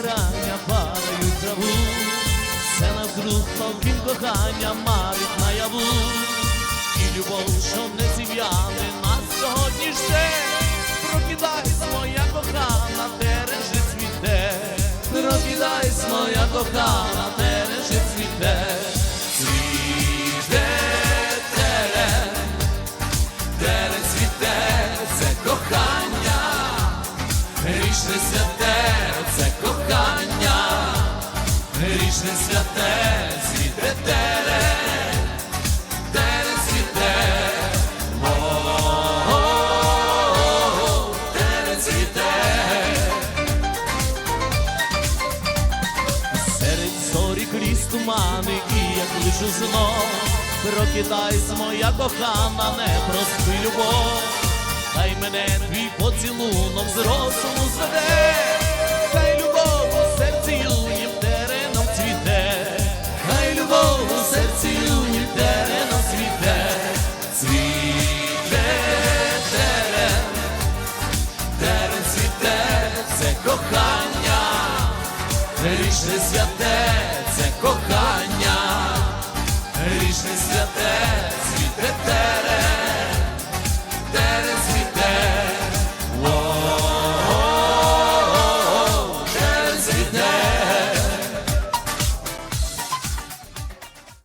грання падають траву, все навкруг палким кохання марить наяву, і любов, що не зів'яне нас сьогодні жде, прокидайся, моя кохана, тережи цвіте, прокидайся, моя кохана, тережи цвіте. Річне святе. Грішне святе, цвіте терен, терен цвіте, терен цвіте. Серед зорі крізь тумани і як лишу знов, прокидайся, моя кохана, не проспи любов. Хай мене твій поцілунок з це кохання, грішне святе, це кохання, грішне святе,